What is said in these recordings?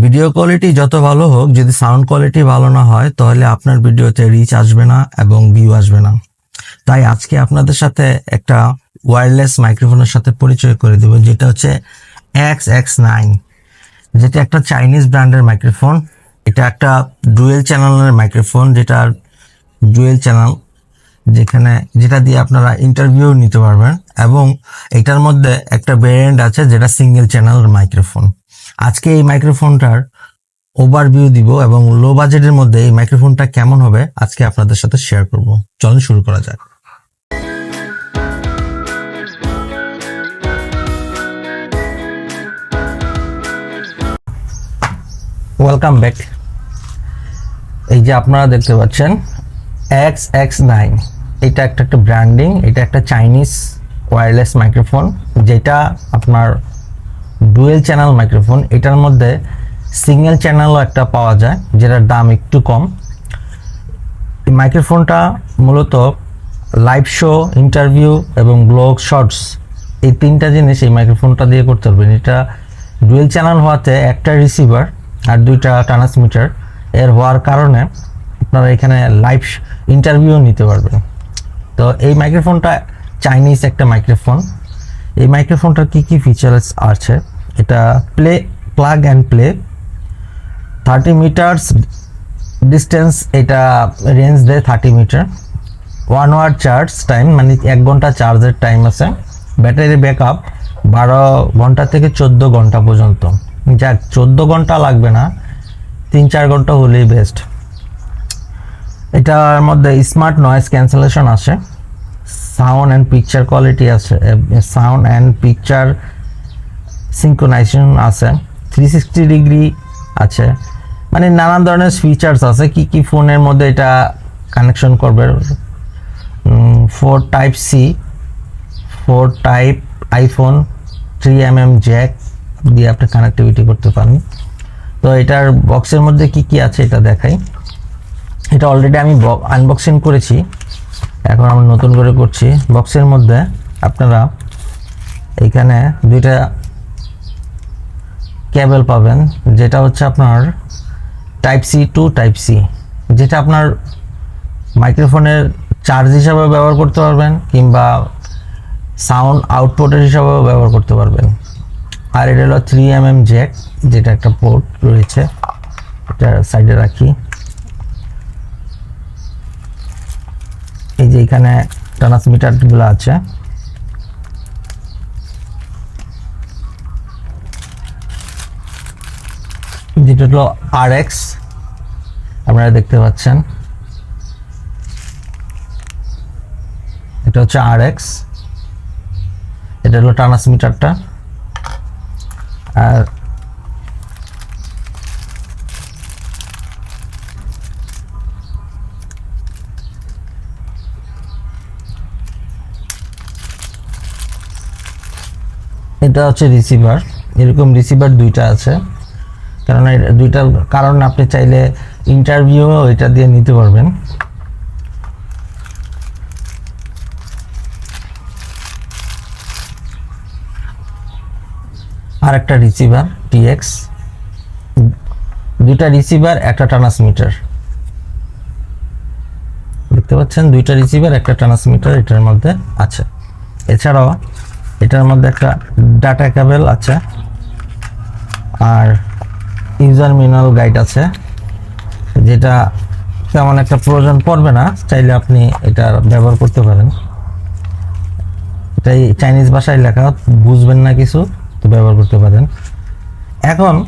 Video quality যত ভালো হোক, যদি সাউন্ড কোয়ালিটি ভালো না হয়, তাহলে আপনার ভিডিওতে রিচ আসবে না এবং ভিউ আসবে না। তাই আজকে আপনাদের সাথে একটা ওয়্যারলেস মাইক্রোফোনের সাথে পরিচয় করে দেব, যেটা হচ্ছে এক্স এক্স নাইন যেটা একটা চাইনিজ ব্র্যান্ডের মাইক্রোফোন এটা একটা ডুয়েল চ্যানেলের মাইক্রোফোন যেটার ডুয়েল চ্যানেল যেখানে, যেটা দিয়ে আপনারা ইন্টারভিউ নিতে পারবেন এবং এটার মধ্যে একটা ভেরিয়েন্ট আছে, যেটা সিঙ্গেল চ্যানেল মাইক্রোফোন আজকে এই মাইক্রোফোনটার ওভারভিউ দিব এবং লো বাজেটের মধ্যে এই মাইক্রোফোনটা কেমন হবে আজকে আপনাদের সাথে শেয়ার করব। চলুন শুরু করা যাক। ওয়েলকাম ব্যাক এই যে আপনারা দেখতে পাচ্ছেন এক্স এক্স নাইন এটা একটা একটা ব্র্যান্ডিং এটা একটা চাইনিজ ওয়্যারলেস মাইক্রোফোন যেটা আপনার ডুয়েল চ্যানেল মাইক্রোফোন এটার মধ্যে সিঙ্গেল চ্যানেলও একটা পাওয়া যায়, যেটার দাম একটু কম। এই মাইক্রোফোনটা মূলত লাইভ শো ইন্টারভিউ এবং ব্লগ শর্টস এই তিনটা জিনিস এই মাইক্রোফোনটা দিয়ে করতে পারবেন এটা ডুয়েল চ্যানেল হওয়াতে একটা রিসিভার আর দুইটা ট্রান্সমিটার এর হওয়ার কারণে আপনারা এখানে লাইভ ইন্টারভিউ নিতে পারবেন। তো এই মাইক্রোফোনটা চাইনিজ একটা মাইক্রোফোন এই মাইক্রোফোনটার কী কী ফিচার্স আছে? এটা play plug and play thirty meters distance এটা রেঞ্জ দেয় thirty meter one hour charge time মানে এক ঘণ্টা চার্জের টাইম আছে। ব্যাটারি ব্যাকআপ বারো ঘণ্টা থেকে চোদ্দ ঘণ্টা পর্যন্ত। যাক, চোদ্দ ঘণ্টা লাগবে না, তিন চার ঘণ্টা হলেই বেস্ট এটার মধ্যে স্মার্ট নয়েজ ক্যান্সেলেশন আছে সাউন্ড অ্যান্ড পিকচার কোয়ালিটি আছে সাউন্ড অ্যান্ড পিকচার সিঙ্ক্রোনাইজেশন আছে থ্রি সিক্সটি ডিগ্রি আছে মানে নানান ধরনের ফিচার্স আছে, কি কি ফোনের মধ্যে এটা কানেকশন করবে। Four type C four type iPhone three M M jack দিয়ে আপনি কানেক্টিভিটি করতে পারেন। তো এটার বক্সের মধ্যে কি কি আছে এটা দেখাই। এটা অলরেডি আমি আনবক্সিং করেছি, এখন আমরা নতুন করে করছি। বক্সের মধ্যে আপনারা এখানে দুইটা কেবল পাবেন, যেটা হচ্ছে আপনার type C to type C যেটা আপনার মাইক্রোফোনের চার্জ হিসাবে ব্যবহার করতে পারবেন কিংবা সাউন্ড আউটপুটের হিসাবেও ব্যবহার করতে পারবেন। আর এটা হলো থ্রি এম এম জ্যাক যেটা একটা পোর্ট রয়েছে, এটা সাইডে রাখি। এই যে এখানে ট্রান্সমিটারগুলো আছে। যেটা হলো আর এক্স আপনারা দেখতে পাচ্ছেন। এটা হচ্ছে আর এক্স এটা হলো ট্রান্সমিটারটা। আর এটা হচ্ছে রিসিভার এরকম রিসিভার দুইটা আছে। এটা দুইটার কারণ আপনি চাইলে ইন্টারভিউ এটা দিয়ে নিতে পারবেন। আর একটা রিসিভার টিএক্স দুইটা রিসিভার একটা ট্রান্সমিটার দেখতে পাচ্ছেন, দুইটা রিসিভার একটা ট্রান্সমিটার এটার মধ্যে আছে। এছাড়াও এটার মধ্যে একটা ডাটা কেবল আছে। আর ইউজার মিনাল গাইড আছে, যেটা তেমন একটা প্রয়োজন পড়বে না, চাইলে আপনি এটা ব্যবহার করতে পারেন। এটাই চাইনিজ ভাষায় লেখা, বুঝবেন না কিছু, তো ব্যবহার করতে পারেন। এখন,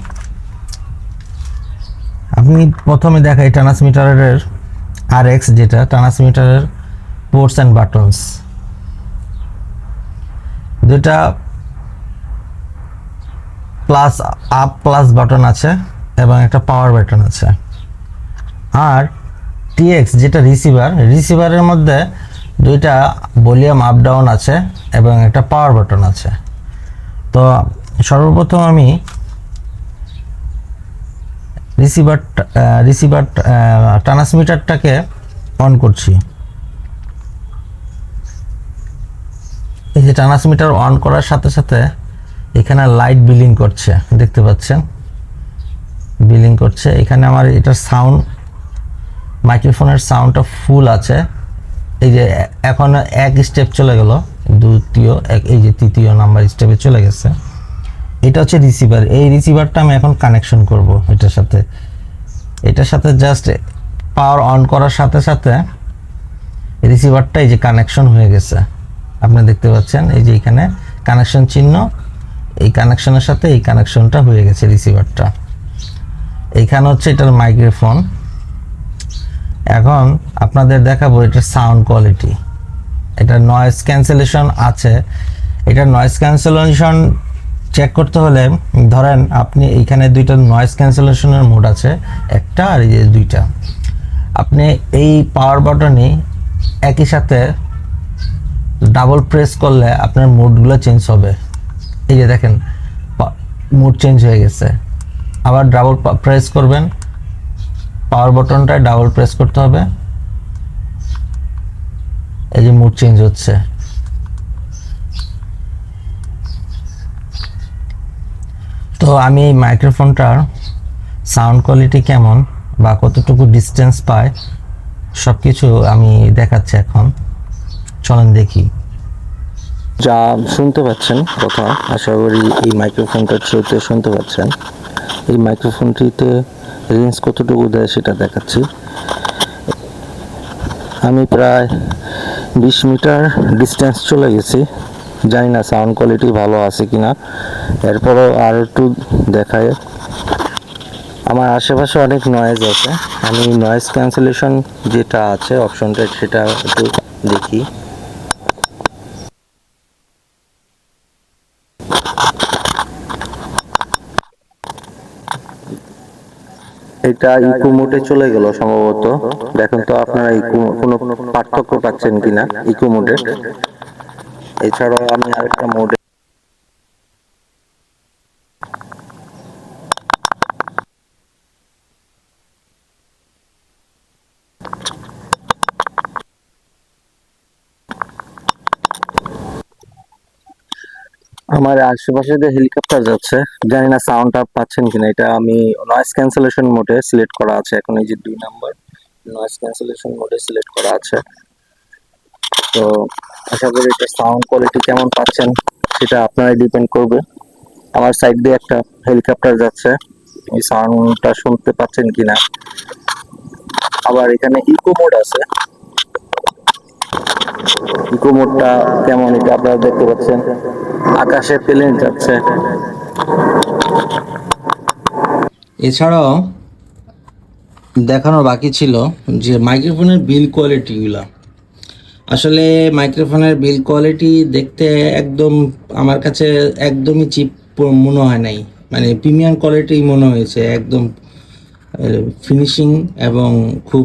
আপনি প্রথমে দেখাই ট্রান্সমিটারের আর এক্স যেটা, ট্রান্সমিটারের পোর্টস অ্যান্ড বাটনস। দুটা প্লাস আপ প্লাস বাটন আছে এবং একটা পাওয়ার বাটন আছে। আর টিএক্স যেটা রিসিভার রিসিভারের মধ্যে দুইটা ভলিউম আপ ডাউন আছে এবং একটা পাওয়ার বাটন আছে। তো সর্বপ্রথম আমি রিসিভার রিসিভার ট্রান্সমিটারটাকে অন করছি। এই যে ট্রান্সমিটার অন করার সাথে সাথে এখানে লাইট বিলিং করছে, দেখতে পাচ্ছেন? বিলিং করছে। এখানে আমার এটার সাউন্ড মাইক্রোফোনের সাউন্ডটা ফুল আছে। এই যে এখন এক স্টেপ চলে গেল, দ্বিতীয়, এক- এই যে তৃতীয় নাম্বার স্টেপে চলে গেছে। এটা হচ্ছে রিসিভার এই রিসিভারটা আমি এখন কানেকশন করব এটার সাথে। এটার সাথে জাস্ট পাওয়ার অন করার সাথে সাথে রিসিভারটা এই যে কানেকশন হয়ে গেছে। আপনি দেখতে পাচ্ছেন, এই যে এখানে কানেকশন চিহ্ন এই কানেকশনের সাথে এই কানেকশনটা হয়ে গেছে রিসিভারটা এইখানে হচ্ছে এটার মাইক্রোফোন এখন আপনাদের দেখাবো এটার সাউন্ড কোয়ালিটি এটা নয়েজ ক্যান্সেলেশন আছে। এটা নয়েজ ক্যান্সেলেশন চেক করতে হলে, ধরেন আপনি এইখানে দুইটা নয়েজ ক্যান্সেলেশনের মোড আছে, একটা আর এই যে দুইটা। আপনি এই পাওয়ার বাটনই একই সাথে ডাবল প্রেস করলে আপনার মোডগুলো চেঞ্জ হবে। এই যে দেখেন মুড চেঞ্জ হয়ে গেছে। আবার ডাবল প্রেস করবেন। পাওয়ার বাটনটায় ডাবল প্রেস করতে হবে। এই যে মুড চেঞ্জ হচ্ছে। তো আমি এই মাইক্রোফোনটার সাউন্ড কোয়ালিটি কেমন বা কতটুকু ডিস্টেন্স পায় সব কিছু আমি দেখাচ্ছি এখন। চলেন দেখি। যা শুনতে পাচ্ছেন কথা, আশা করি এই মাইক্রোফোনটার থ্রুতে শুনতে পাচ্ছেন। এই মাইক্রোফোনটিতে রেঞ্জ কতটুকু দেয় সেটা দেখাচ্ছি। আমি প্রায় বিশ মিটার ডিস্টেন্স চলে গেছি। জানি না সাউন্ড কোয়ালিটি ভালো আছে কি না এরপরও আর একটু দেখায়। আমার আশেপাশে অনেক নয়েজ আছে। আমি নয়েজ ক্যান্সেলেশন যেটা আছে অপশনটা সেটা একটু দেখি। এটা ইকো মোডে চলে গেল সম্ভবত। দেখেন তো আপনারা ইকো কোনো পার্থক্য পাচ্ছেন কিনা ইকো মোডে। এছাড়াও আমি আরেকটা মোডে আমার আশেপাশে যে হেলিকপ্টার যাচ্ছে, জানি না সাউন্ডটা পাচ্ছেন কিনা, এটা আমি নয়েজ ক্যান্সেলেশন মোডে সিলেক্ট করা আছে এখন, এই যে দুই নাম্বার নয়েজ ক্যান্সেলেশন মোডে সিলেক্ট করা আছে। তো আশা করি এটা সাউন্ড কোয়ালিটি কেমন পাচ্ছেন, সেটা আপনারাই ডিপেন্ড করবে। আমার সাইড দিয়ে একটা হেলিকপ্টার যাচ্ছে, এই সাউন্ডটা শুনতে পাচ্ছেন কিনা। আবার এখানে ইকো মোড আছে। ইকো মোডটা কেমন, এটা আপনারা দেখতে পাচ্ছেন। আকাশে প্লেন যাচ্ছে। এছাড়াও দেখানো বাকি ছিল যে মাইক্রোফোনের বিল কোয়ালিটিগুলো। আসলে মাইক্রোফোনের বিল কোয়ালিটি দেখতে একদম আমার কাছে একদমই চিপ মনে হয় নাই। মানে প্রিমিয়াম কোয়ালিটি মনে হয়েছে, একদম ফিনিশিং এবং খুব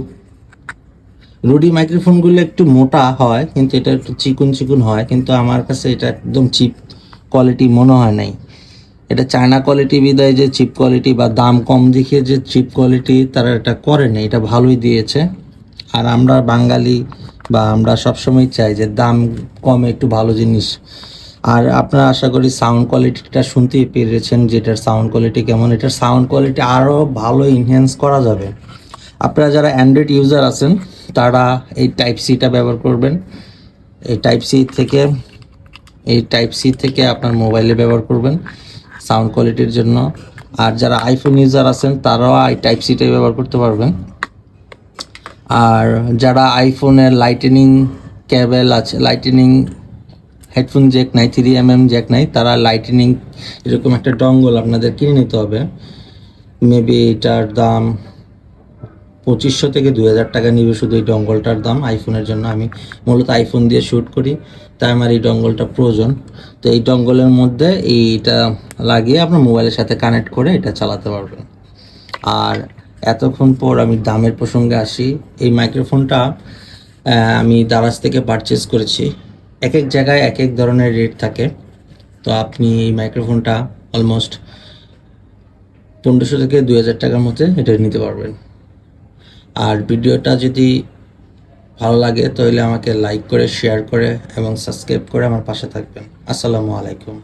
রুডি মাইক্রোফোনগুলো একটু মোটা হয়, কিন্তু এটা একটু চিকুন চিকুন হয়, কিন্তু আমার কাছে এটা একদম চিপ। কোয়ালিটি মনে হয় নাই। এটা চায়না কোয়ালিটি বিদায় যে চিপ কোয়ালিটি বা দাম কম দেখিয়ে যে চিপ কোয়ালিটি তারা এটা করেনি এটা ভালোই দিয়েছে। আর আমরা বাঙালি বা আমরা সবসময় চাই যে দাম কমে একটু ভালো জিনিস। আর আপনারা আশা করি সাউন্ড কোয়ালিটিটা শুনতেই পেরেছেন যে এটার সাউন্ড কোয়ালিটি কেমন। এটার সাউন্ড কোয়ালিটি আরও ভালো ইনহ্যান্স করা যাবে। আপনারা যারা অ্যান্ড্রয়েড ইউজার আছেন, তারা এই টাইপ সিটা ব্যবহার করবেন। এই টাইপ সি থেকে এই টাইপ সি থেকে আপনার মোবাইলে ব্যবহার করবেন সাউন্ড কোয়ালিটির জন্য। আর যারা আইফোন ইউজার আছেন, তারাও এই টাইপ সিটাই ব্যবহার করতে পারবেন। আর যারা আইফোনের লাইটেনিং ক্যাবেল আছে লাইটেনিং হেডফোন জ্যাক নাই থ্রি এম এম জ্যাক নাই, তারা লাইটেনিং এরকম একটা ডঙ্গল আপনাদের কিনে নিতে হবে। মেবি এটার দাম পঁচিশশো থেকে দুই হাজার টাকা নিবে শুধু এই ডঙ্গলটার দাম। আইফোনের জন্য আমি মূলত আইফোন দিয়ে শ্যুট করি। তাই আমার এই ডঙ্গলটা প্রয়োজন। তো এই ডঙ্গলের মধ্যে এইটা লাগিয়ে আপনার মোবাইলের সাথে কানেক্ট করে এটা চালাতে পারবেন। আর এতক্ষণ পর আমি দামের প্রসঙ্গে আসি। এই মাইক্রোফোনটা আমি দারাজ থেকে পারচেস করেছি। এক এক জায়গায় এক এক ধরনের রেট থাকে। তো আপনি এই মাইক্রোফোনটা অলমোস্ট পনেরোশো থেকে দুই হাজার টাকার মধ্যে এটা নিতে পারবেন। আর ভিডিওটা যদি ভালো লাগে, তাহলে আমাকে লাইক করে শেয়ার করে এবং সাবস্ক্রাইব করে আমার পাশে থাকবেন। আসসালামু আলাইকুম।